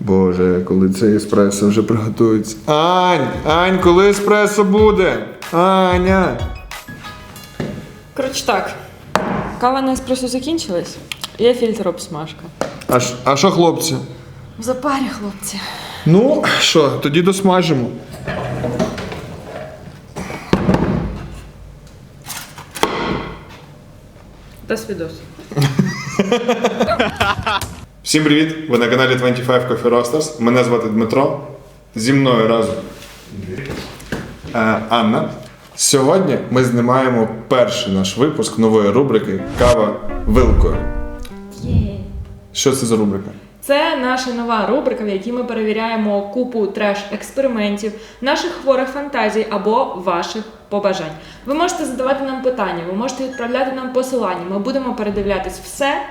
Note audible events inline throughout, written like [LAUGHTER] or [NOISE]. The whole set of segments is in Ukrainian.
Боже, коли цей еспресо вже приготується. Ань! Ань, коли еспресо буде? Аня! Коротше так, кава на еспресо закінчилась, є фільтр обсмажка. А ш- а що, хлопці? В запарі, хлопці. Ну, що, тоді досмажимо. Та свідос. [LAUGHS] Всім привіт! Ви на каналі 25 Coffee Roasters. Мене звати Дмитро. Зі мною разом е, Анна. Сьогодні ми знімаємо перший наш випуск нової рубрики Кава вилкою. Що це за рубрика? Це наша нова рубрика, в якій ми перевіряємо купу треш-експериментів, наших хворих фантазій або ваших побажань. Ви можете задавати нам питання, ви можете відправляти нам посилання. Ми будемо передивлятись все.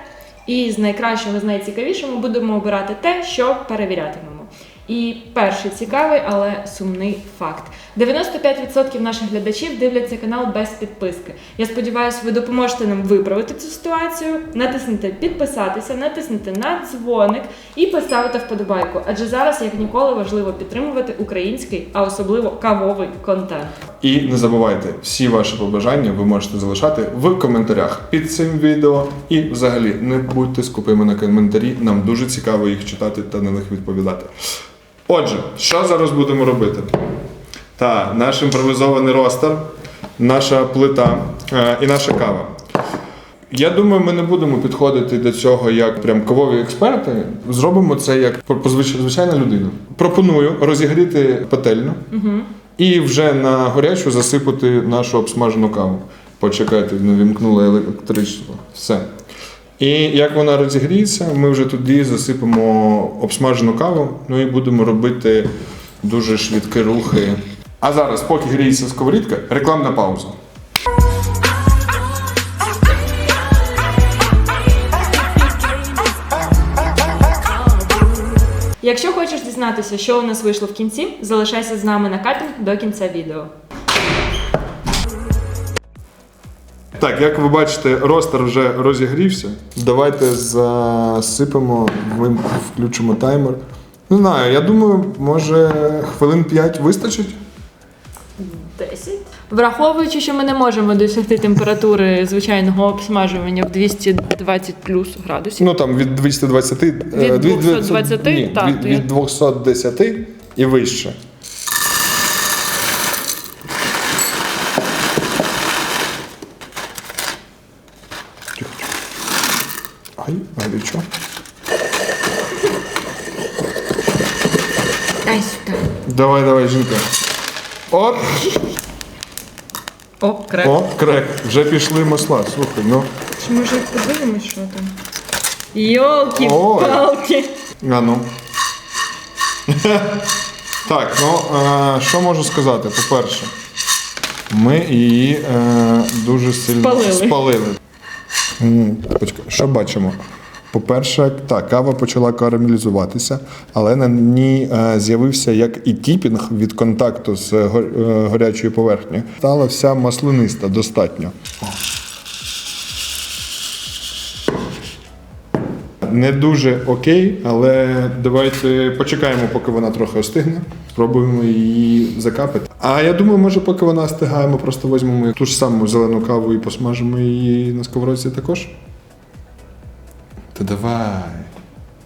І з найкращого, з найцікавішого будемо обирати те, що перевірятимемо. І перший цікавий, але сумний факт: 95% наших глядачів дивляться канал без підписки. Я сподіваюся, ви допоможете нам виправити цю ситуацію. Натиснете підписатися, натиснете на дзвоник і поставити вподобайку. Адже зараз, як ніколи, важливо підтримувати український, а особливо кавовий контент. І не забувайте, всі ваші побажання ви можете залишати в коментарях під цим відео. І взагалі не будьте скупими на коментарі. Нам дуже цікаво їх читати та на них відповідати. Отже, що зараз будемо робити? Та наш імпровізований ростер, наша плита е, і наша кава. Я думаю, ми не будемо підходити до цього як прям кавові експерти. Зробимо це як звичайна людина. Пропоную розігріти пательню і вже на гарячу засипати нашу обсмажену каву. Почекайте, не вімкнула електричество. Все. І як вона розігріється, ми вже туди засипемо обсмажену каву, ну і будемо робити дуже швидкі рухи. А зараз, поки гріється сковорідка, рекламна пауза. Якщо хочеш дізнатися, що у нас вийшло в кінці, залишайся з нами на катинг до кінця відео. Так, як ви бачите, ростер вже розігрівся. Давайте засипемо, включимо таймер. Не знаю, я думаю, може хвилин 5 вистачить. 10. Враховуючи, що ми не можемо досягти температури звичайного обсмажування в 220 плюс градусів. Ну там від 220. е, Від 220, ні, так, від, від 210 і вище. Дай сюди. Давай, давай, жінка. Оп! О, крек. О, крек, вже пішли масла. Слухай, ну. Чи може подивимось, що там? Йолки-палки. А ну. [LAUGHS] так, ну е, що можу сказати? По-перше, ми її е, дуже сильно Спалили. спалили. М, Почекай, що бачимо? По-перше, так, кава почала карамелізуватися, але на ній е, з'явився як і тіпінг від контакту з е, го- е, поверхнею. Стала вся маслениста достатньо. Не дуже окей, але давайте почекаємо, поки вона трохи остигне. Спробуємо її закапати. А я думаю, може, поки вона остигає, ми просто візьмемо ту ж саму зелену каву і посмажимо її на сковородці також. Та давай.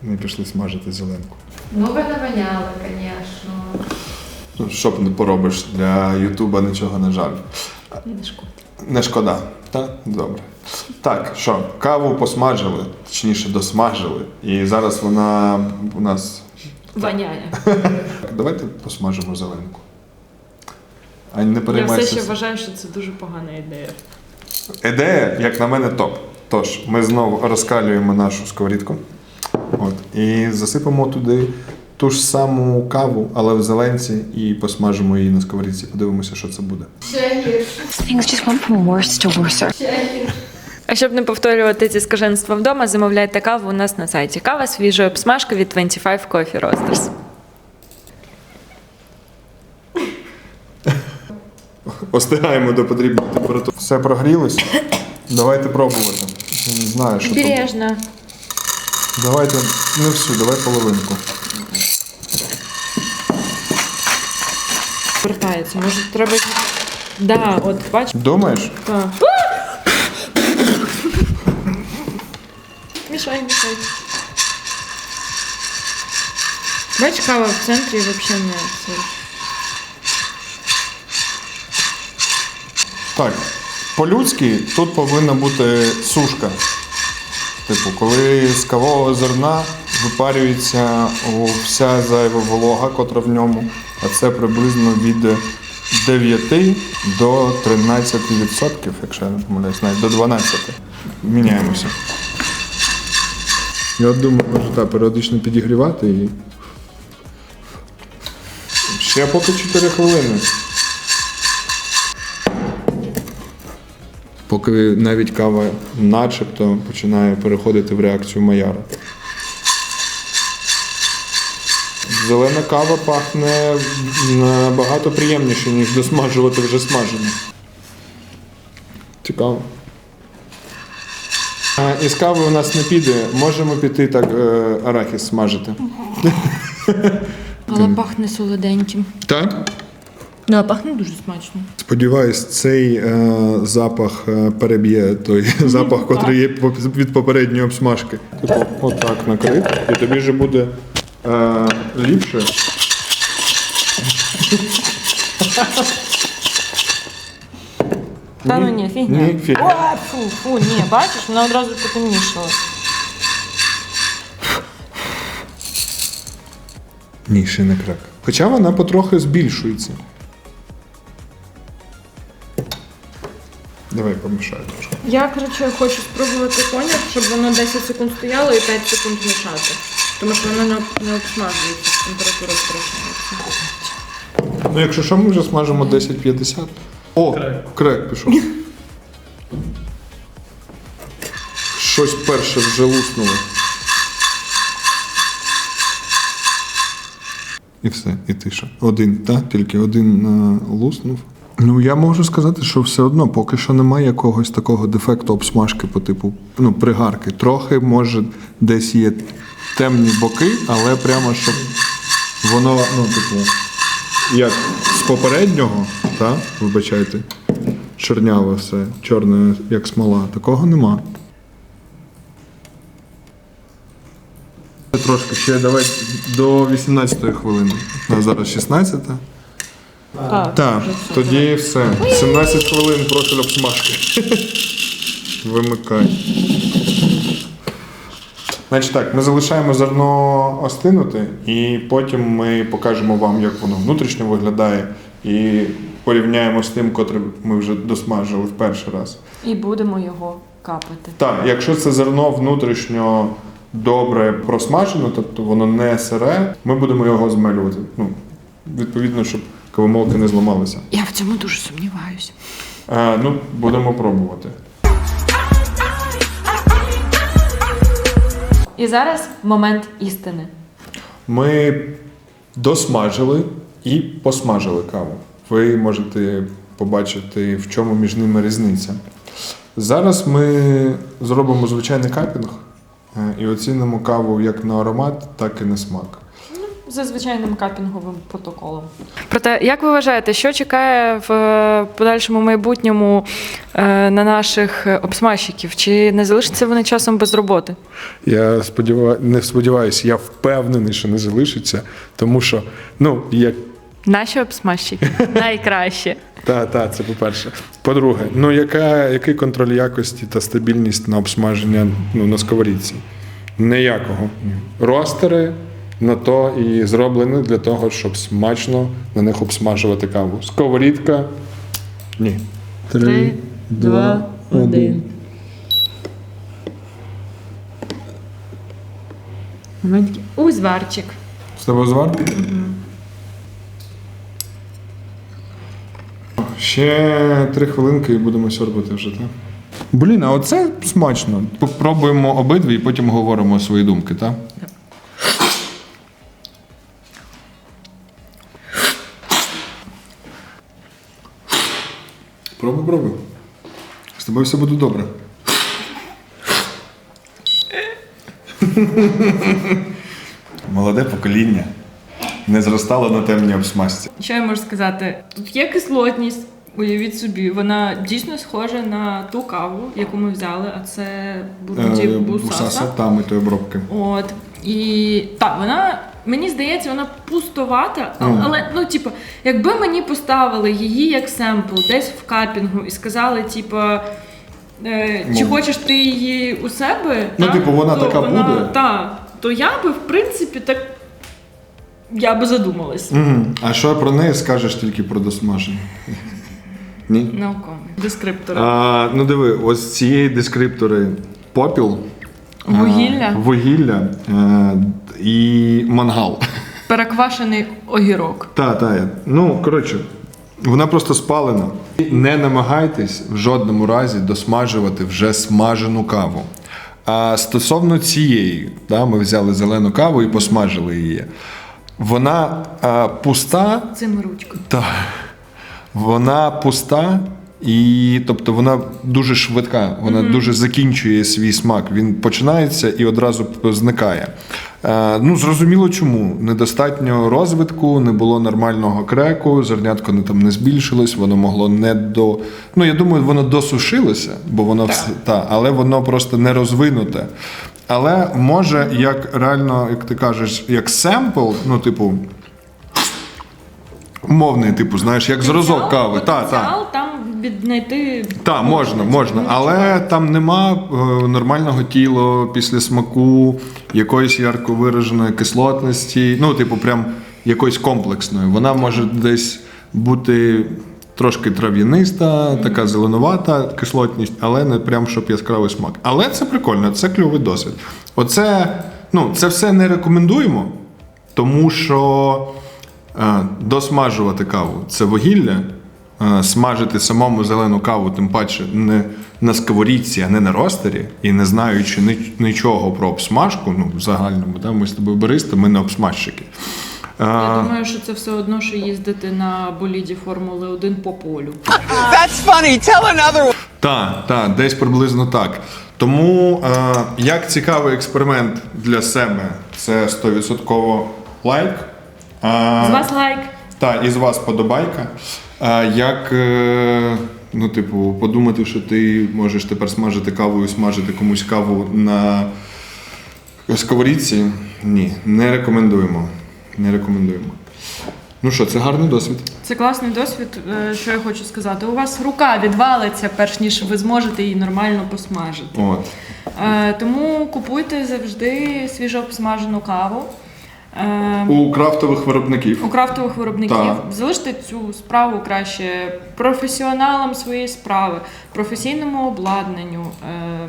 Ми пішли смажити зеленку. Ну, ви не воняли, звісно. Ну, що б не поробиш для Ютуба нічого не жаль. Не шкода. Не шкода, так? Добре. Так, що, каву посмажили, точніше досмажили. І зараз вона у нас [LAUGHS] Воняє. [LAUGHS] Давайте посмажимо зеленку. Ань, не Я все ще вважаю, що це дуже погана ідея. Ідея, як на мене, топ. Тож, ми знову розкалюємо нашу сковорідку. От, і засипемо туди ту ж саму каву, але в зеленці, і посмажимо її на сковорідці. Подивимося, що це буде. А щоб не повторювати ці скаженства вдома, замовляйте каву у нас на сайті. Кава свіжої обсмажки від 25 Coffee Roasters. Остигаємо до потрібної температури. Все прогрілось. Давайте пробувати. Не знаю, що тут. Бережно. Давайте ну не всю, давай половинку. Вертається. Може, треба. Да, от бач. Думаєш? Так. Мішай, мішай. Бач, кава в центрі взагалі не все. Так, по-людськи тут повинна бути сушка. Типу, коли з кавового зерна випарюється вся зайва волога, котра в ньому, а це приблизно від 9 до 13%, якщо я не помиляюсь, навіть до 12. Міняємося. Я думаю, може так, періодично підігрівати і. Ще поки 4 хвилини. Поки навіть кава начебто починає переходити в реакцію Майяра. Зелена кава пахне набагато приємніше, ніж досмажувати вже смажене. Цікаво. Із кави у нас не піде. Можемо піти так е, арахіс смажити. Але пахне солоденьким. Так? Ну, а пахне дуже смачно. Сподіваюсь, цей е, запах е, переб'є той [LAUGHS] запах, котрий є від попередньої обсмажки. Типу, отак накрити, і тобі вже буде е, ліпше. Та ну ні, фігня. Ні, фігня. О, фу, фу, ні, бачиш, вона одразу потемнішала. Ні, ще не крак. Хоча вона потрохи збільшується. Давай помішаю трошки. Я, коротше, хочу спробувати коняк, щоб воно 10 секунд стояло і 5 секунд мішати. Тому що воно не, не обсмажується, температура страшна. Ну, якщо що, ми вже смажимо 10-50. О, крек пішов. Щось перше вже луснуло. І все, і тиша. Один, так? Тільки один е, луснув. Ну, я можу сказати, що все одно поки що немає якогось такого дефекту обсмажки по типу ну, пригарки. Трохи, може, десь є темні боки, але прямо щоб воно, ну, типу, як з попереднього, так, вибачайте, чорняве все, чорне, як смола, такого нема. Трошки ще давай до 18 хвилини. У зараз 16. Так, Так, тоді все. 17 хвилин профіль обсмажки. [LAUGHS] Вимикай. Значить так, ми залишаємо зерно остинути, і потім ми покажемо вам, як воно внутрішньо виглядає, і порівняємо з тим, котре ми вже досмажили в перший раз. І будемо його капати. Так, якщо це зерно внутрішньо добре просмажено, тобто воно не сире, ми будемо його змелювати. Ну, відповідно, щоб кавомолки не зламалися. Я в цьому дуже сумніваюся. Е, ну, будемо пробувати. І зараз момент істини. Ми досмажили і посмажили каву. Ви можете побачити, в чому між ними різниця. Зараз ми зробимо звичайний капінг е, і оцінимо каву як на аромат, так і на смак. За звичайним капінговим протоколом. Проте, як ви вважаєте, що чекає в е, подальшому майбутньому е, на наших обсмажчиків? Чи не залишаться вони часом без роботи? Я сподіваю, не сподіваюся, я впевнений, що не залишиться, тому що, ну, як Наші обсмажчики [LAUGHS] найкраще. Та, та, це по-перше. По-друге, ну яка, який контроль якості та стабільність на обсмаження ну, на сковорідці? Ніякого. Ростери на то і зроблені для того, щоб смачно на них обсмажувати каву. Сковорідка. Ні. Три, два, один. У Узварчик. З тебе звар? Ще три хвилинки і будемо сьорбати вже, так? Блін, а оце смачно. Попробуємо обидві і потім говоримо свої думки, так? Пробуй, пробуй. З тобою все буде добре. Молоде покоління. не зростало на темній обсмажці. Що я можу сказати? Тут є кислотність. Уявіть собі, вона дійсно схожа на ту каву, яку ми взяли, а це Е, бусаса. там і тої обробки. От і так, вона мені здається, вона пустувата, але, Мгм. але ну, типу, якби мені поставили її як семпл десь в капінгу і сказали, типу. Е, чи Ну. хочеш ти її у себе? Ну, типу, вона то така буде? Та, то я би, в принципі, так. Я би задумалась. Угу. А що про неї скажеш тільки про досмаження? Ні? Дескриптори. А, ну диви, ось цієї дескриптори попіл, Вугілля. е, вугілля е, і мангал. Переквашений огірок. Та, та. Ну, коротше, вона просто спалена. Не намагайтесь в жодному разі досмажувати вже смажену каву. А стосовно цієї, да, ми взяли зелену каву і посмажили її. Вона а, пуста, Цим ручкою. та, вона пуста, і тобто вона дуже швидка, вона дуже закінчує свій смак. Він починається і одразу зникає. Е, ну, зрозуміло чому. Недостатньо розвитку, не було нормального креку, зернятко не там не збільшилось, воно могло не до. Ну, я думаю, воно досушилося, бо воно все та, але воно просто не розвинуте. Але може, як реально, як ти кажеш, як семпл, ну, типу, умовний, типу, знаєш, як зразок кави. Та, та. Потенціал там віднайти. Так, можна, можна, але там нема е, нормального тіла після смаку, якоїсь ярко вираженої кислотності, ну, типу, прям якоїсь комплексної. Вона може десь бути трошки трав'яниста, така зеленувата кислотність, але не прям щоб яскравий смак. Але це прикольно, це кльовий досвід. Оце, ну, це все не рекомендуємо, тому що досмажувати каву це вугілля. Е, Смажити самому зелену каву, тим паче не на сковорідці, а не на ростері, і не знаючи нічого про обсмажку, ну в загальному, да, ми з тобою баристи, ми не обсмажчики. Е, Я думаю, що це все одно, що їздити на боліді Формули 1 по полю. That's funny. Tell another one. Так, так, десь приблизно так. Тому е, як цікавий експеримент для себе, це 100% лайк. З вас лайк. Та, і з вас подобайка. А як, е, ну, типу, подумати, що ти можеш тепер смажити каву і смажити комусь каву на сковорідці? Ні, не рекомендуємо. Не рекомендуємо. Ну що, це гарний досвід. Це класний досвід. Е, Що я хочу сказати? У вас рука відвалиться, перш ніж ви зможете її нормально посмажити. От. Е, Тому купуйте завжди свіжо обсмажену каву. Е, У крафтових виробників. У крафтових виробників Так. залиште цю справу краще професіоналам своєї справи, професійному обладнанню. Е,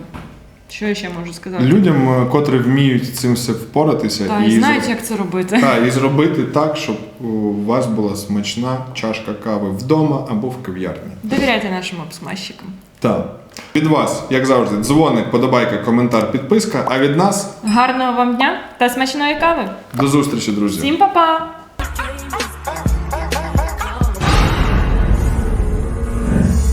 Що я ще можу сказати? Людям, е, котрі вміють цим все впоратися Та, і знають, як це робити. та, і зробити так, щоб у вас була смачна чашка кави вдома або в кав'ярні. Довіряйте нашим обсмажчикам. Так. Від вас, як завжди, дзвоник, подобайка, коментар, підписка. А від нас Гарного вам дня та смачної кави! до зустрічі, друзі. Всім па-па!